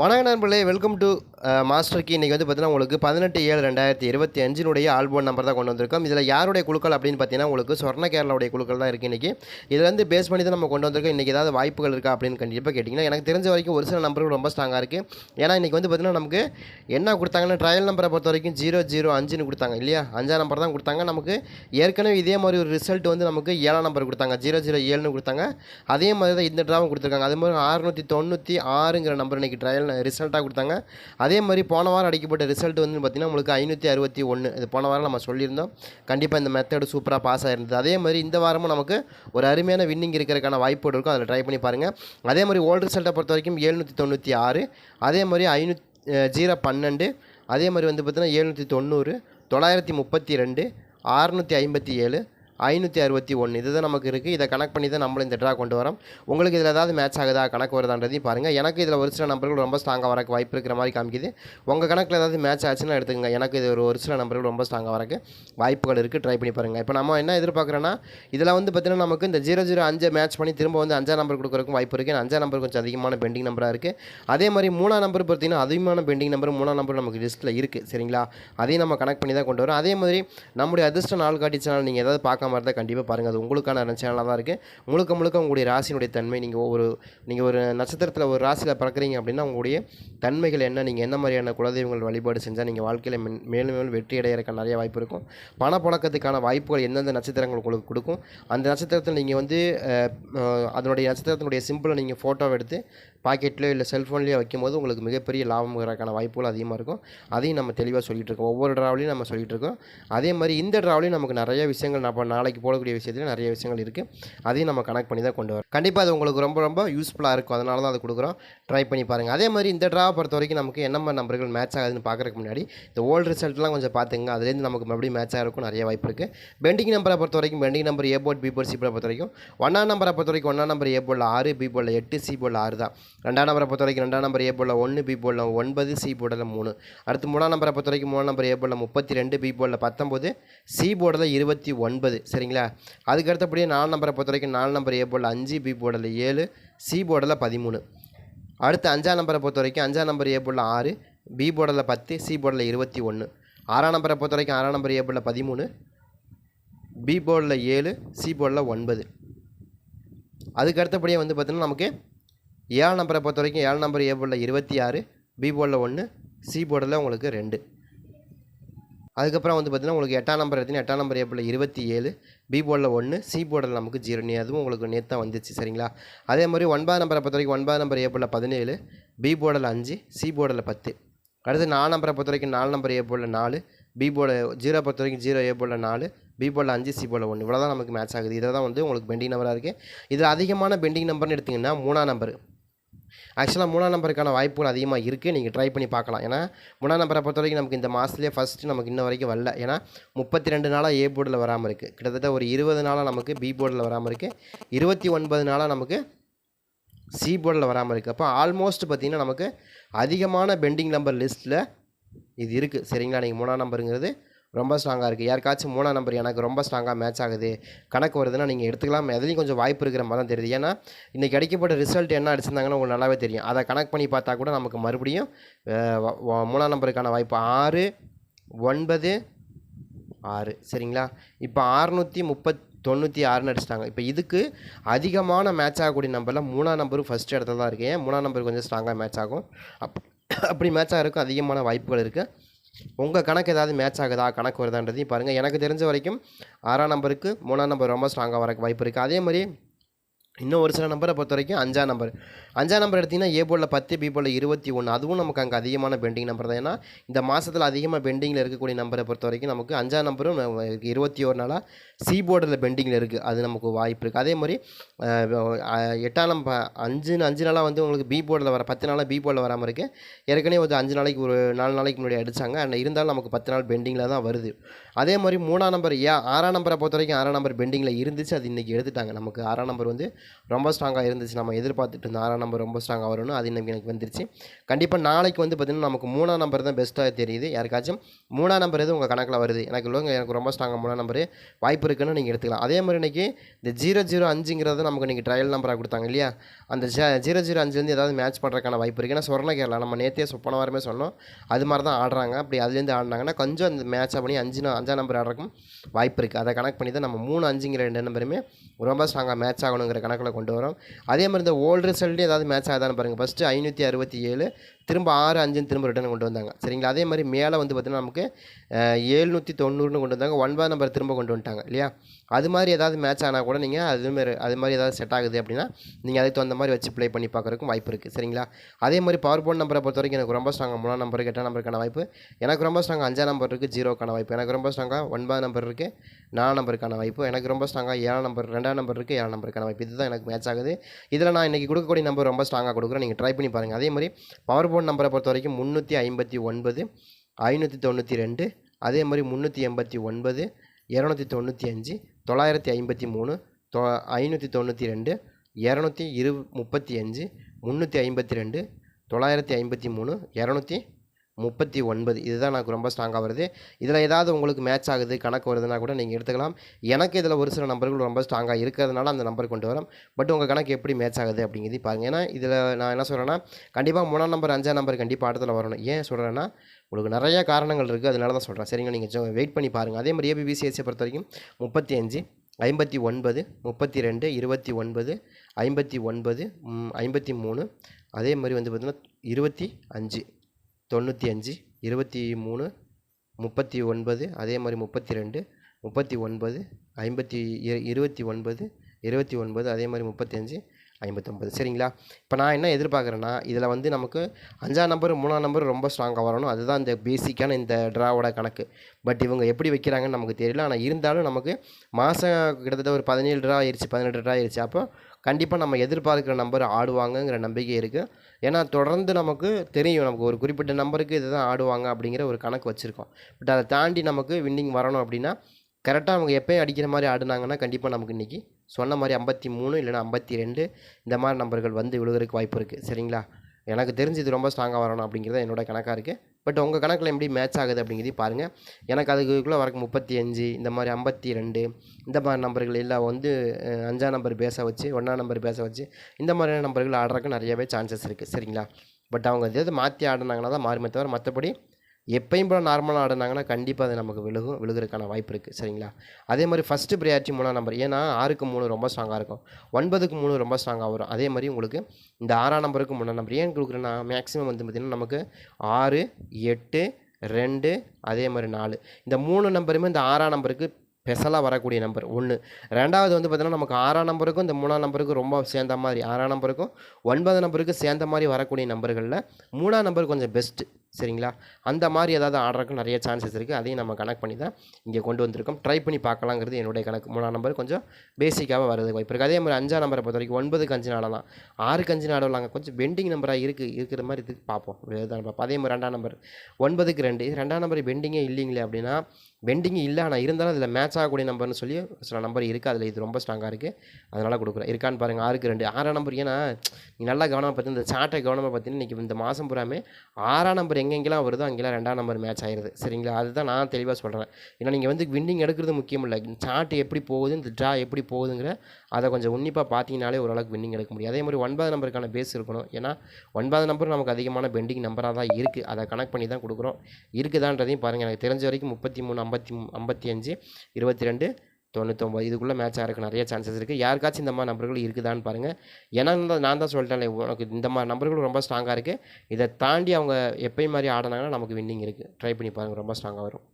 வணக்க நண்பர்களே welcome to master கி இன்றைக்கி வந்து பார்த்தீங்கன்னா உங்களுக்கு பதினெட்டு ஏழு ரெண்டாயிரத்தி இருபத்தி அஞ்சினுடைய ஆல்போன் நம்பர் தான் கொண்டு வந்திருக்கோம். இதில் யாருடைய குழுக்கள் அப்படின்னு பார்த்தீங்கன்னா உங்களுக்கு சொர்ண கேரளாவுடைய குழுக்கள் தான் இருக்குது இன்றைக்கி இதில் பேஸ் பண்ணி தான் நம்ம கொண்டு வந்திருக்கோம். இன்றைக்கி ஏதாவது வாய்ப்புகள் இருக்கா அப்படின்னு கண்டிப்பாக கேட்டிங்கன்னா எனக்கு தெரிஞ்ச வரைக்கும் ஒரு சில நம்பர்கள் ரொம்ப ஸ்ட்ராங்காக இருக்குது ஏன்னா இன்றைக்கி வந்து பார்த்தீங்கன்னா நமக்கு என்ன கொடுத்தாங்கன்னா ட்ரையல் நம்பரை பொறுத்த வரைக்கும் ஜீரோ ஜீரோ அஞ்சுன்னு கொடுத்தாங்க இல்லையா? அஞ்சாம் நம்பர் தான் கொடுத்தாங்க. நமக்கு ஏற்கனவே இதே மாதிரி ஒரு ரிசல்ட் வந்து நமக்கு ஏழாம் நம்பர் கொடுத்தாங்க. ஜீரோ ஜீரோ ஏழுன்னு கொடுத்தாங்க. அதே மாதிரி தான் இந்த ட்ராவும் கொடுத்துருக்காங்க. அதே மாதிரி அறுநூற்றி தொண்ணூற்றி ஆறுங்கிற நம்பர் இன்றைக்கி ட்ரையல் ரிசல்ட்டாக கொடுத்தாங்க. அதே மாதிரி போன வாரம் அடிக்கப்பட்ட ரிசல்ட் வந்து பார்த்திங்கன்னா உங்களுக்கு ஐநூற்றி அறுபத்தி ஒன்று இது போன வாரம் நம்ம சொல்லியிருந்தோம். கண்டிப்பாக இந்த மெத்தடு சூப்பராக பாஸ் ஆகிருந்தது அதே மாதிரி இந்த வாரமும் நமக்கு ஒரு அருமையான வின்னிங் இருக்கிறதுக்கான வாய்ப்புகள் இருக்கும். அதில் ட்ரை பண்ணி பாருங்கள் அதே மாதிரி ஓல்டு ரிசல்ட்டை பொறுத்த வரைக்கும் எழுநூற்றி தொண்ணூற்றி ஆறு. அதே மாதிரி ஐநூத் ஜீரோ பன்னெண்டு. அதே மாதிரி வந்து பார்த்திங்கன்னா எழுநூற்றி தொண்ணூறு தொள்ளாயிரத்தி முப்பத்தி ரெண்டு ஆறுநூற்றி ஐம்பத்தி ஏழு ஐநூற்றி அறுபத்தி ஒன்று இது தான் நமக்கு இருக்குது இதை கனெக்ட் பண்ணி தான் நம்மளும் இந்த ட்ரா கொண்டு வரோம். உங்களுக்கு இதில் ஏதாவது மேட்ச் ஆகுதா? கணக்கு வருதான்றதையும் பாருங்கள் எனக்கு இதில் ஒரு சில நம்பர்கள் ரொம்ப ஸ்ட்ராங்காக வரக்கு வாய்ப்பு இருக்கிற மாதிரி காமிக்குது. உங்கள் கணக்கில் ஏதாவது மேட்ச் ஆச்சுன்னா எடுத்துக்கங்க. எனக்கு இது ஒரு ஒரு சில நம்பர்கள் ரொம்ப ஸ்ட்ராங்காக வரக்கு வாய்ப்புகள் இருக்குது ட்ரை பண்ணி பாருங்கள் இப்போ நம்ம என்ன எதிர்பார்க்குறோன்னா இதில் வந்து பார்த்தீங்கன்னா நமக்கு இந்த ஜீரோ ஜீரோ அஞ்சு மேட்ச் பண்ணி திரும்ப வந்து அஞ்சாம் நம்பர் கொடுக்குறக்கும் வாய்ப்பு இருக்குது அஞ்சாம் நம்பர் கொஞ்சம் அதிகமான பெண்டிங் நம்பராக இருக்குது அதே மாதிரி மூணாம் நம்பர் பார்த்தீங்கன்னா அதிகமான பெண்டிங் நம்பர் மூணாம் நம்பர் நமக்கு லிஸ்ட்டில் இருக்குது சரிங்களா? அதையும் நம்ம கனெக்ட் பண்ணி தான் கொண்டு வரோம். அதே மாதிரி நம்முடைய அதிர்ஷ்ட நாள் காட்டி சேனல் நீங்கள் ஏதாவது பார்க்காம இருந்தால் கண்டிப்பாக பாருங்கள் அது உங்களுக்கான சேனலாக தான் இருக்குது முழுக்க முழுக்க உங்களுடைய ராசியினுடைய தன்மை நீங்கள் ஒவ்வொரு நீங்கள் ஒரு நட்சத்திரத்தில் ஒரு ராசியில் பிறக்கிறீங்க அப்படின்னா உங்களுடைய தன்மைகள் என்ன? நீங்கள் என்ன மாதிரியான குலதெய்வங்கள் வழிபாடு செஞ்சால் நீங்கள் வாழ்க்கையில் மென் மேலும் மேலும் வெற்றி அடையிறக்க நிறைய வாய்ப்பு இருக்கும். பணப்பழக்கத்துக்கான வாய்ப்புகள் எந்தெந்த நட்சத்திரங்கள் உங்களுக்கு கொடுக்கும்? அந்த நட்சத்திரத்தில் நீங்கள் வந்து அதனுடைய நட்சத்திரத்தினுடைய சிம்பிளை நீங்கள் ஃபோட்டோ எடுத்து பாக்கெட்லேயோ இல்லை செல்ஃபோன்லேயோ வைக்கும்போது உங்களுக்கு மிகப்பெரிய லாபம் வரக்கான வாய்ப்புகள் அதிகமாக இருக்கும். அதையும் நம்ம தெளிவாக சொல்லிகிட்டு இருக்கோம். ஒவ்வொரு ட்ராவலையும் நம்ம சொல்லிகிட்டு இருக்கோம். அதே மாதிரி இந்த ட்ராவலையும் நமக்கு நிறைய விஷயங்கள் நம்ம நாளைக்கு போடக்கூடிய விஷயத்தில் நிறைய விஷயங்கள் இருக்குது அதையும் நம்ம கனெக்ட் பண்ணி தான் கொண்டு வரோம் கண்டிப்பாக அது உங்களுக்கு ரொம்ப ரொம்ப யூஸ்ஃபுல்லாக இருக்கும். அதனால தான் அது கொடுக்குறோம். ட்ரை பண்ணி பாருங்கள் அதே மாதிரி இந்த ட்ராவை பொறுத்த வரைக்கும் நமக்கு என்ன நம்பர்கள் மேட்ச் ஆகுதுன்னு பார்க்குறதுக்கு முன்னாடி இந்த ஓல்டு ரிசல்ட்லாம் கொஞ்சம் பார்த்துங்க அதுலேருந்து நமக்கு மறுபடியும் மேட்ச் ஆகிறக்கும் நிறைய வாய்ப்பு இருக்குது பெண்டிங் நம்பரை பொறுத்த வரைக்கும் pending number A board B board C board பொறுத்த வரைக்கும் ஒன்றாம் நம்பரை பொறுத்த வரைக்கும் ஒன்றாம் நம்பர் ஏ போர்டில் ஆறு பி போர்டில் எட்டு சி போர்டில் ஆறு தான். ரெண்டாம் நம்பரை பொறுத்த வரைக்கும் ரெண்டாம் நம்பர் ஏ போர்டில் ஒன்று பி போர்டில் ஒன்பது சி போர்டில் மூணு. அடுத்து மூணாம் நம்பரை பொறுத்த வரைக்கும் மூணாம் நம்பர் ஏ போர்டில் முப்பத்தி ரெண்டு பி போர்டில் பத்தொம்போது சி போர்டில் இருபத்தி ஒன்பது. சரிங்களா? அதுக்கு அடுத்தபடியே நாலு நம்பரை பொறுத்த வரைக்கும் நாலு நம்பர் ஏ போர்டில் அஞ்சு பி போர்டில் ஏழு சி போர்டில் பதிமூணு. அடுத்து அஞ்சாம் நம்பரை பொறுத்த வரைக்கும் அஞ்சாம் நம்பர் ஏ போர்டில் ஆறு பி போர்டில் பத்து சி போர்டில் இருபத்தி ஒன்று ஆறாம் நம்பரை பொறுத்த வரைக்கும் ஆறாம் நம்பர் ஏ போர்டில் பதிமூணு பி போர்டில் ஏழு சி போர்டில் ஒன்பது. அதுக்கு அடுத்தபடியே வந்து பார்த்தீங்கன்னா நமக்கு ஏழு நம்பரை பொறுத்த வரைக்கும் ஏழு நம்பர் ஏ போர்டில் இருபத்தி ஆறு பி போர்டில் ஒன்று சி போர்டில் உங்களுக்கு ரெண்டு. அதுக்கப்புறம் வந்து பார்த்தீங்கன்னா உங்களுக்கு எட்டாம் நம்பர் எடுத்தீங்கன்னா எட்டாம் நம்பர் ஏப்பில் இருபத்தி ஏழு பி போர்டில் ஒன்று சி போர்டில் நமக்கு ஜீரோ. நீ அதுவும் உங்களுக்கு நேற்று தான் வந்துச்சு சரிங்களா? அதே மாதிரி ஒன்பதாம் நம்பரை பொறுத்த வரைக்கும் ஒன்பதாம் நம்பர் ஏப்பில் பதினேழு பி போர்டில் அஞ்சு சி போர்டில் பத்து. அடுத்து நாலு நம்பரை பொறுத்த வரைக்கும் நாலு நம்பர் ஏ போர்டில் நாலு பி போர்டு ஜீரோ பொறுத்த வரைக்கும் ஜீரோ ஏ போர்டில் நாலு பி போர்டில் அஞ்சு சி போர்டில் ஒன்று இவ்வளோ தான் நமக்கு மேட்ச் ஆகுது. இதில் தான் வந்து உங்களுக்கு பெண்டிங் நம்பராக இருக்குது இதில் அதிகமான பெண்டிங் நம்பர்னு எடுத்திங்கன்னா மூணாம் நம்பர் ஆக்சுவலாக மூணாம் நம்பருக்கான வாய்ப்புகள் அதிகமாக இருக்குது நீங்கள் ட்ரை பண்ணி பார்க்கலாம். ஏன்னா மூணாம் நம்பரை பொறுத்த வரைக்கும் நமக்கு இந்த மாதத்துலேயே ஃபஸ்ட்டு நமக்கு இன்ன வரைக்கும் வரல. ஏன்னா முப்பத்தி ரெண்டு நாளாக ஏ போர்டில் வராமல் இருக்குது கிட்டத்தட்ட ஒரு இருபது நாளாக நமக்கு பி போர்டில் வராமல் இருக்குது இருபத்தி ஒன்பது நாளாக நமக்கு சி போர்டில் வராமல் இருக்குது அப்போ ஆல்மோஸ்ட் பார்த்திங்கன்னா நமக்கு அதிகமான பெண்டிங் நம்பர் லிஸ்ட்டில் இது இருக்குது சரிங்களா? நீங்கள் மூணாம் நம்பருங்கிறது ரொம்ப ஸ்ட்ராங்காக இருக்குது யாருக்காச்சும் மூணாம் நம்பர் எனக்கு ரொம்ப ஸ்ட்ராங்காக மேட்ச் ஆகுது. கணக்கு வருதுன்னா நீங்கள் எடுத்துக்கலாம். எதுலேயும் கொஞ்சம் வாய்ப்பு இருக்கிற மாதிரி தான் தெரியுது. ஏன்னா இன்றைக்கி அடிக்கப்பட்ட ரிசல்ட் என்ன அடிச்சிருந்தாங்கன்னு உங்களுக்கு நல்லாவே தெரியும். அதை கணக்கு பண்ணி பார்த்தா கூட நமக்கு மறுபடியும் மூணாம் நம்பருக்கான வாய்ப்பு ஆறு ஒன்பது ஆறு. சரிங்களா? இப்போ ஆறுநூற்றி முப்பத் தொண்ணூற்றி ஆறுன்னு அடிச்சிட்டாங்க. இப்போ இதுக்கு அதிகமான மேட்ச் ஆகக்கூடிய நம்பரில் மூணாம் நம்பரும் ஃபஸ்ட் இடத்துல தான் இருக்குது ஏன்? மூணாம் நம்பர் கொஞ்சம் ஸ்ட்ராங்காக மேட்ச் ஆகும். அப் அப்படி மேட்ச் ஆகிறதுக்கும் அதிகமான வாய்ப்புகள் இருக்குது உங்கள் கணக்கு ஏதாவது மேட்ச் ஆகுதா? கணக்கு வருதான்றதையும் பாருங்கள் எனக்கு தெரிஞ்ச வரைக்கும் ஆறாம் நம்பருக்கு மூணாம் நம்பர் ரொம்ப ஸ்ட்ராங்காக வரக்கு வாய்ப்பு இருக்குது அதே மாதிரி இன்னும் ஒரு சில நம்பரை பொறுத்த வரைக்கும் அஞ்சாம் நம்பர். அஞ்சாம் நம்பர் எடுத்திங்கன்னா ஏ போர்டில் பத்து பி போர்டில் இருபத்தி ஒன்று அதுவும் நமக்கு அங்கே அதிகமான பெண்டிங் நம்பர் தான். ஏன்னா இந்த மாதத்தில் அதிகமாக பெண்டிங்கில் இருக்கக்கூடிய நம்பரை பொறுத்த வரைக்கும் நமக்கு அஞ்சாம் நம்பரும் இருபத்தி ஒரு நாளாக சி போர்டில் பெண்டிங்கில் இருக்குது அது நமக்கு வாய்ப்பு இருக்குது அதே மாதிரி எட்டாம் நம்ப அஞ்சு அஞ்சு நாளாக வந்து உங்களுக்கு பி போர்டில் வர பத்து நாளாக பி போர்டில் வராமல் இருக்குது ஏற்கனவே ஒரு அஞ்சு நாளைக்கு ஒரு நாலு நாளைக்கு முன்னாடி அடித்தாங்க அண்ட் இருந்தாலும் நமக்கு பத்து நாள் பெண்டிங்கில் தான் வருது. அதே மாதிரி மூணாம் நம்பர் ஏ ஆறாம் நம்பரை பொறுத்த வரைக்கும் ஆறாம் நம்பர் பெண்டிங்கில் இருந்துச்சு. அது இன்றைக்கி எடுத்துட்டாங்க. நமக்கு ஆறாம் நம்பர் வந்து ரொம்ப ஸ்ட்ராங்காக இருந்துச்சு. நம்ம எதிர்பார்த்துட்டு இருந்த ஆறாம் நம்பர் ரொம்ப ஸ்ட்ராங்காக வரணும் அது இன்னைக்கு எனக்கு வந்துருச்சு. கண்டிப்பாக நாளைக்கு வந்து பார்த்திங்கன்னா நமக்கு மூணாம் நம்பர் தான் பெஸ்ட்டாக தெரியுது. யாருக்காச்சும் மூணாம் நம்பர் எதுவும் உங்கள் கணக்கில் வருது? எனக்கு இல்லைங்க எனக்கு ரொம்ப ஸ்ட்ராங்காக மூணாம் நம்பர் வாய்ப்பு இருக்குன்னு நீங்கள் எடுத்துக்கலாம். அதே மாதிரி இன்றைக்கி இந்த ஜீரோ ஜீரோ அஞ்சுங்கிறது நமக்கு இன்றைக்கி ட்ரையல் நம்பராக கொடுத்தாங்க இல்லையா? அந்த ஜீரோ ஜீரோ அஞ்சுலேருந்து ஏதாவது மேட்ச் பண்ணுறதுக்கான வாய்ப்பு இருக்குது ஏன்னா சொர்ண கேரளா நம்ம நேற்றே சொ- போன வாரமே சொன்னோம். அது மாதிரி தான் ஆடுறாங்க. அப்படி அதுலேருந்து ஆடினாங்கன்னா கொஞ்சம் அந்த மேட்சாக பண்ணி அஞ்சு அஞ்சாம் நம்பர் ஆடுறதுக்கும் வாய்ப்பு இருக்குது அதை கணக்கு பண்ணி தான் நம்ம மூணு அஞ்சுங்கிற ரெண்டு நம்பருமே ரொம்ப ஸ்ட்ராங்காக மேட்ச் ஆகணுங்கிற கணக்கில் கொண்டு வரும். அதே மாதிரி இந்த ஓல்டு ரிசல்ட்டு ஏதாவது மேட்ச் ஆகுதான்னு பாருங்கள் ஃபஸ்ட்டு ஐநூற்றி அறுபத்தி ஏழு திரும்ப ஆறு அஞ்சுன்னு திரும்ப ரிட்டர்ன் கொண்டு வந்தாங்க. சரிங்களா? அதே மாதிரி மேலே வந்து பார்த்திங்கன்னா நமக்கு ஏழ்நூற்றி தொண்ணூறுன்னு கொண்டு வந்தாங்க. ஒன்பது நம்பர் திரும்ப கொண்டு வந்துட்டாங்க இல்லையா? அது மாதிரி ஏதாவது மேட்ச் ஆனால் கூட நீங்கள் அதுமாரி அது மாதிரி ஏதாவது செட் ஆகுது அப்படின்னா நீங்கள் அதுக்கு தகுந்த மாதிரி வச்சு ப்ளே பண்ணி பார்க்குறதுக்கும் வாய்ப்பு இருக்குது சரிங்களா? அதே மாதிரி பவர் போன் நம்பரை பொறுத்த வரைக்கும் எனக்கு ரொம்ப ஸ்ட்ராங்காக மூணாம் நம்பருக்கு எட்டாம் நம்பருக்கான வாய்ப்பு. எனக்கு ரொம்ப ஸ்ட்ராங்காக அஞ்சாம் நம்பர் இருக்குது ஜீரோக்கான வாய்ப்பு. எனக்கு ரொம்ப ஸ்ட்ராங்காக ஒன்பது நம்பர் இருக்குது நாலாம் நம்பருக்கான வாய்ப்பு. எனக்கு ரொம்ப ஸ்ட்ராங்காக ஏழாம் நம்பர் ரெண்டாம் நம்பர் இருக்குது ஏழாம் நம்பருக்கான வாய்ப்பு. இதுதான் எனக்கு மேட்ச் ஆகுது. இதில் நான் இன்றைக்கி கொடுக்கக்கூடிய நம்பர் ரொம்ப ஸ்ட்ராங்காக கொடுக்குறேன். நீங்கள் ட்ரை பண்ணி பாருங்கள் அதே மாதிரி பவர் போன் நம்பரை பொறுத்த வரைக்கும் முந்நூற்றி ஐம்பத்தி ஒன்பது ஐநூற்றி தொண்ணூற்றி ரெண்டு அதே மாதிரி முந்நூற்றி எண்பத்தி ஒன்பது இரநூத்தி தொண்ணூற்றி அஞ்சு தொள்ளாயிரத்தி ஐம்பத்தி மூணு தொ ஐநூற்றி தொண்ணூற்றி ரெண்டு இரநூத்தி இரு முப்பத்தி அஞ்சு முந்நூற்றி ஐம்பத்தி ரெண்டு தொள்ளாயிரத்தி ஐம்பத்தி மூணு இரநூத்தி முப்பத்தி ஒன்பது. இதுதான் எனக்கு ரொம்ப ஸ்ட்ராங்காக வருது. இதில் ஏதாவது உங்களுக்கு மேட்ச் ஆகுது கணக்கு வருதுன்னா கூட நீங்கள் எடுத்துக்கலாம். எனக்கு இதில் ஒரு சில நம்பர்கள் ரொம்ப ஸ்ட்ராங்காக இருக்கிறதுனால அந்த நம்பர் கொண்டு வரோம். பட் உங்கள் கணக்கு எப்படி மேட்ச் ஆகுது அப்படிங்கிறது பாருங்கள் ஏன்னா இதில் நான் என்ன சொல்கிறேன்னா கண்டிப்பாக மூணாம் நம்பர் அஞ்சாம் நம்பர் கண்டிப்பாக இடத்துல வரணும். ஏன் சொல்கிறேன்னா உங்களுக்கு நிறைய காரணங்கள் இருக்குது அதனால தான் சொல்கிறேன் சரிங்க நீங்கள் வெயிட் பண்ணி பாருங்கள் அதே மாதிரி ஏபிபிசிஎஸ்சியை பொறுத்த வரைக்கும் முப்பத்தி அஞ்சு ஐம்பத்தி ஒன்பது முப்பத்தி ரெண்டு இருபத்தி ஒன்பது ஐம்பத்தி ஒன்பது ஐம்பத்தி மூணு. அதே மாதிரி வந்து பார்த்திங்கன்னா இருபத்தி அஞ்சு. தொண்ணூற்றி அஞ்சு இருபத்தி மூணு முப்பத்தி ஒன்பது அதே மாதிரி முப்பத்தி ரெண்டு முப்பத்தி ஒன்பது ஐம்பத்தி இரு- இருபத்தி ஒன்பது இருபத்தி ஒன்பது அதே மாதிரி முப்பத்தஞ்சு ஐம்பத்தொம்பது சரிங்களா? இப்போ நான் என்ன எதிர்பார்க்குறேன்னா இதில் வந்து நமக்கு அஞ்சாம் நம்பர் மூணாம் நம்பர் ரொம்ப ஸ்ட்ராங்காக வரணும். அதுதான் இந்த பேசிக்கான இந்த ட்ராவோட கணக்கு. பட் இவங்க எப்படி வைக்கிறாங்கன்னு நமக்கு தெரியல. ஆனால் இருந்தாலும் நமக்கு மாதம் கிட்டத்தட்ட ஒரு பதினேழு ட்ரா ஆயிடுச்சு பதினெட்டு ட்ரா ஆயிடுச்சு அப்போ கண்டிப்பாக நம்ம எதிர்பார்க்குற நம்பர் ஆடுவாங்கங்கிற நம்பிக்கை இருக்குது ஏன்னா தொடர்ந்து நமக்கு தெரியும். நமக்கு ஒரு குறிப்பிட்ட நம்பருக்கு இதுதான் ஆடுவாங்க அப்படிங்கிற ஒரு கணக்கு வச்சுருக்கோம். பட் அதை தாண்டி நமக்கு வின்னிங் வரணும் அப்படின்னா கரெக்டாக அவங்க எப்போயும் அடிக்கிற மாதிரி ஆடுனாங்கன்னா கண்டிப்பாக நமக்கு இன்றைக்கி சொன்ன மாதிரி ஐம்பத்தி மூணு இல்லைன்னா ஐம்பத்தி ரெண்டு இந்த மாதிரி நம்பர்கள் வந்து விழுகிறதுக்கு வாய்ப்பு இருக்குது சரிங்களா? எனக்கு தெரிஞ்சு இது ரொம்ப ஸ்ட்ராங்காக வரணும் அப்படிங்கிறது என்னோட கணக்காக இருக்குது பட் உங்கள் கணக்கில் எப்படி மேட்ச் ஆகுது அப்படிங்கிறதையும் பாருங்கள் எனக்கு அதுக்குள்ளே வரக்கு முப்பத்தி அஞ்சு இந்த மாதிரி ஐம்பத்தி ரெண்டு இந்த மாதிரி நம்பர்கள் இல்லை வந்து அஞ்சாம் நம்பர் பேச வச்சு ஒன்றாம் நம்பர் பேச வச்சு இந்த மாதிரியான நம்பர்கள் ஆடுறதுக்கு நிறையவே சான்சஸ் இருக்குது சரிங்களா? பட் அவங்க எதாவது மாற்றி ஆடினாங்கன்னா தான் மாறுமே தவிர மற்றபடி எப்பயும் போல் நார்மலாக ஆடினாங்கன்னா கண்டிப்பாக அது நமக்கு விழுகும் விழுகிறதுக்கான வாய்ப்பு இருக்குது சரிங்களா? அதே மாதிரி ஃபஸ்ட்டு ப்ரியாரிட்டி மூணாம் நம்பர் ஏன்னா ஆறுக்கு மூணு ரொம்ப ஸ்ட்ராங்காக இருக்கும். ஒன்பதுக்கு மூணு ரொம்ப ஸ்ட்ராங்காக வரும். அதே மாதிரி உங்களுக்கு இந்த ஆறாம் நம்பருக்கு மூணாம் நம்பர் ஏன் கொடுக்குறேன்னா மேக்ஸிமம் வந்து பார்த்திங்கன்னா நமக்கு ஆறு எட்டு ரெண்டு அதே மாதிரி நாலு. இந்த மூணு நம்பருமே இந்த ஆறாம் நம்பருக்கு ஸ்பெஷலாக வரக்கூடிய நம்பர் ஒன்று ரெண்டாவது வந்து பார்த்திங்கன்னா நமக்கு ஆறாம் நம்பருக்கும் இந்த மூணாம் நம்பருக்கும் ரொம்ப சேர்ந்த மாதிரி ஆறாம் நம்பருக்கும் ஒன்பது நம்பருக்கு சேர்ந்த மாதிரி வரக்கூடிய நம்பர்களில் மூணாம் நம்பர் கொஞ்சம் பெஸ்ட்டு சரிங்களா? அந்த மாதிரி ஏதாவது ஆடுறதுக்கு நிறைய சான்சஸ் இருக்குது அதையும் நம்ம கனெக்ட் பண்ணி தான் இங்கே கொண்டு வந்திருக்கோம். ட்ரை பண்ணி பார்க்கலாங்கிறது என்னுடைய கணக்கு. மூணாம் நம்பர் கொஞ்சம் பேசிக்காக வருது. வாய்ப்பு இருக்குது அதே மாதிரி அஞ்சாம் நம்பரை பொறுத்த வரைக்கும் ஒன்பதுக்கு அஞ்சு ஆடலாம் ஆறுக்கு அஞ்சு நாடலாங்க கொஞ்சம் பெண்டிங் நம்பராக இருக்குது இருக்கிற மாதிரி இதுக்கு பார்ப்போம். இதுதான் பார்ப்போம் அதே மாதிரி ரெண்டாம் நம்பர் ஒன்பதுக்கு ரெண்டு. இது ரெண்டாம் நம்பர் பெண்டிங்கே இல்லைங்களே அப்படின்னா பெண்டிங் இல்லை. ஆனால் இருந்தாலும் அதில் மேட்ச் ஆகக்கூடிய நம்பர்னு சொல்லி சில நம்பர் இருக்குது அதில் இது ரொம்ப ஸ்ட்ராங்காக இருக்குது அதனால் கொடுக்குறேன். இருக்கான்னு பாருங்கள் ஆறுக்கு ரெண்டு. ஆறாம் நம்பர் ஏன்னா நீ நல்லா கவனமாக பார்த்து இந்த சார்ட்டை கவனமாக பார்த்தீங்கன்னா இன்றைக்கி இந்த மாதம் பூராமே ஆறாம் நம்பர் எங்கெங்கெல்லாம் வருதோ அங்கெல்லாம் ரெண்டாம் நம்பர் மேட்ச் ஆயிடுது சரிங்களா? அதுதான் நான் தெளிவாக சொல்கிறேன் ஏன்னா நீங்கள் வந்து வின்னிங் எடுக்கிறது முக்கியம் இல்லை. சார்ட் எப்படி போகுது இந்த ட்ரா எப்படி போகுதுங்கிற அதை கொஞ்சம் உன்னிப்பாக பார்த்தீங்கனாலே ஓரளவுக்கு வின்னிங் எடுக்க முடியும். அதே மாதிரி ஒன்பது நம்பருக்கான பேஸ் இருக்கணும். ஏன்னா ஒன்பது நம்பர் நமக்கு அதிகமான பெண்டிங் நம்பராக தான் இருக்குது அதை கனெக்ட் பண்ணி தான் கொடுக்குறோம். இருக்குதான்றதையும் பாருங்கள் எனக்கு தெரிஞ்ச வரைக்கும் முப்பத்தி மூணு ஐம்பத்தி ஐம்பத்தி அஞ்சு இருபத்தி ரெண்டு தொண்ணூத்தொம்பது இதுக்குள்ளே மேட்ச் ஆகிறதுக்கு நிறைய சான்சஸ் இருக்குது யாருக்காச்சும் இந்த மாதிரி நம்பர்கள் இருக்குதான்னு பாருங்கள் ஏன்னா நான் தான் சொல்லிட்டேன் உனக்கு இந்த மாதிரி நம்பர்கள் ரொம்ப ஸ்ட்ராங்காக இருக்குது இதை தாண்டி அவங்க எப்பயும் மாதிரி ஆடினாங்கன்னா நமக்கு வின்னிங் இருக்குது ட்ரை பண்ணி பாருங்கள் ரொம்ப ஸ்ட்ராங்காக வரும்.